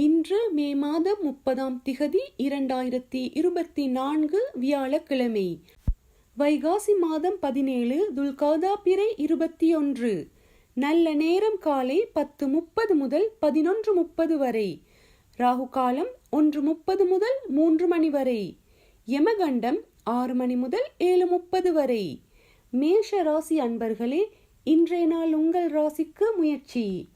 இன்று மே மாதம் முப்பதாம் திகதி இரண்டாயிரத்தி இருபத்தி நான்கு வியாழக்கிழமை. வைகாசி மாதம் பதினேழு துல்காதா பிறை இருபத்தி ஒன்று. நல்ல நேரம் காலை பத்து முப்பது முதல் பதினொன்று முப்பது வரை. ராகு காலம் ஒன்று முப்பது முதல் மூன்று மணி வரை. யமகண்டம் ஆறு மணி முதல் ஏழு முப்பது வரை. மேஷ ராசி அன்பர்களே இன்றைய நாள் உங்கள் ராசிக்கு முயற்சி.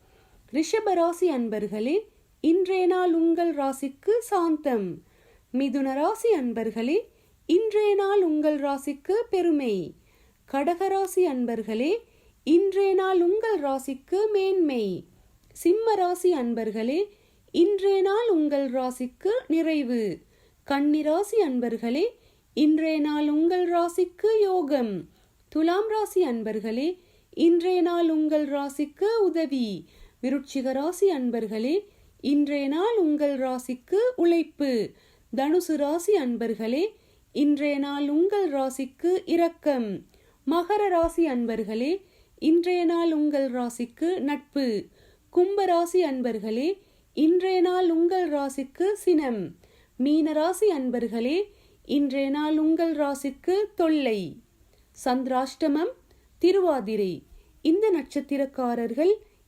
ரிஷப ராசி அன்பர்களே இன்றைய நாள் உங்கள் ராசிக்கு சாந்தம். மிதுன ராசி அன்பர்களே இன்றைய நாள் உங்கள் ராசிக்கு பெருமை. கடகராசி அன்பர்களே இன்றைய நாள் உங்கள் ராசிக்கு மேன்மை. சிம்ம ராசி அன்பர்களே இன்றைய நாள் உங்கள் ராசிக்கு நிறைவு. கன்னிராசி அன்பர்களே இன்றைய நாள் உங்கள் ராசிக்கு யோகம். துலாம் ராசி அன்பர்களே இன்றைய நாள் உங்கள் ராசிக்கு உதவி. விருட்சிக ராசி அன்பர்களே இன்றைய நாள் உங்கள் ராசிக்கு உழைப்பு. தனுசு ராசி அன்பர்களே இன்றைய நாள் உங்கள் ராசிக்கு இரக்கம். மகர ராசி அன்பர்களே இன்றைய நாள் உங்கள் ராசிக்கு நட்பு. கும்ப ராசி அன்பர்களே இன்றைய நாள் உங்கள் ராசிக்கு சினம். மீன ராசி அன்பர்களே இன்றைய நாள் உங்கள் ராசிக்கு தொல்லை. சந்திராஷ்டமம் திருவாதிரை. இந்த நட்சத்திரக்காரர்கள்